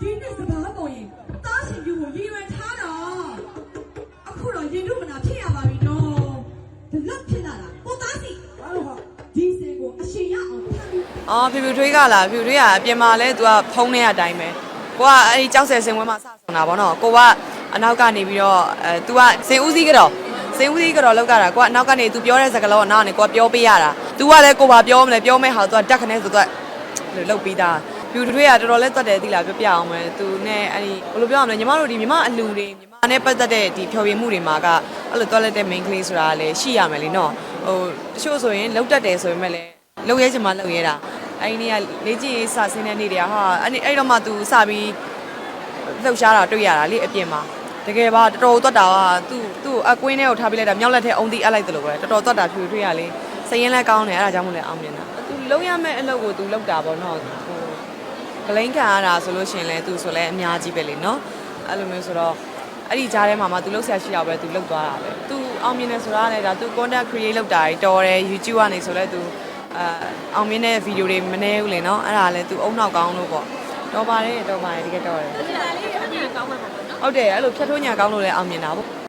ဒီနေ့စကားပေါ်ရင်တားရှင်ပြုကိုရည်ရွယ်ထားတာအခုတော့ရင်တို့မနာဖြစ်ရပါပြီနော်ဒီလောက်ဖြစ်လာတာကိုတားစီဘာလို့ဟာဒီစင်ကိုအရှင်ရအောင်ဖမ်းပြီးအော်ဖြူဖြူထွေးကလာဖြူထွေးကအပြင်မှာလဲသူကဖုံးနေတဲ့အတိုင်းပဲကိုကအဲဒီကြောက်ဆယ်စင်ဝဲမှာစဆုံတာဗောနော်ကိုကအနောက်ကနေပြီးတော့အဲသူကစင်ဦးစီးကတော့စင်ဦးစီးကတော့လောက်ကြတာကိုကအနောက်ကနေသူပြောတဲ့စကားလုံးကနောက်ကနေကိုကပြောပေးရတာ तू ကလည်းကိုဘာပြောမလဲပြောမဲ့ဟာ तू ကတက်ခနဲ့ဆိုတော့လုတ်ပြီးသား လူတွေရတော်တော်လေးတွက်တယ်သိလားပြောပြအောင်မယ်သူနဲ့အဲ့ဒီဘယ်လိုပြောအောင်လဲညီမတို့ဒီညီမအလူတွေညီမနဲ့ပတ်သက်တဲ့ဒီဖျော်ဖြေမှုတွေမှာကအဲ့လိုတွက်လက်တဲ့ main ကလေးဆိုတာလည်းရှိရမယ်လीနော်ဟိုတချို့ဆိုရင်လောက်တတ်တယ်ဆိုပေမဲ့လည်းလောက်ရဲချင်မှလောက်ရဲတာအဲ့ဒီနေ့ကလေးကြီးစဆင်းတဲ့နေ့တည်းဟာအဲ့အဲ့တော့မှသူစပြီးလှုပ်ရှားတာတွေ့ရတာလေအပြင်မှာတကယ်ပါတော်တော်သွတ်တာကသူ့သူ့အကွင်းထဲကိုထားပေးလိုက်တာမြောက်လက်ထဲအုံတီအပ်လိုက်တယ်လို့ပဲတော်တော်သွတ်တာဖြူတွေ့ရလေစရင်လည်းကောင်းတယ်အဲ့ဒါကြောင့်မလဲအောင်မြင်တာသူလုံရမဲ့အလုပ်ကိုသူလုပ်တာပေါ့နော်ဟို ဘလိန်ခံရတာဆိုလို့ရှင်လဲသူဆိုလဲအများကြီးပဲလေနော်အဲ့လိုမျိုးဆိုတော့အဲ့ဒီကြားထဲမှာမှသူလောက်ဆရာရှိတာပဲသူလောက်သွားတာပဲသူအောင်မြင်တယ်ဆိုတာလည်းဒါသူ content create လုပ်တာတော်တယ် YouTube ကနေဆိုလဲသူအာအောင်မြင်တဲ့ဗီဒီယိုတွေမနေဘူးလေနော်အဲ့ဒါလည်းသူအုံနောက်ကောင်းလို့ပေါ့တော်ပါတယ်တော်ပါတယ်တကယ်တော်တယ်ဟုတ်တယ်အဲ့လိုဖြတ်ထိုးညာကောင်းလို့လည်းအောင်မြင်တာပေါ့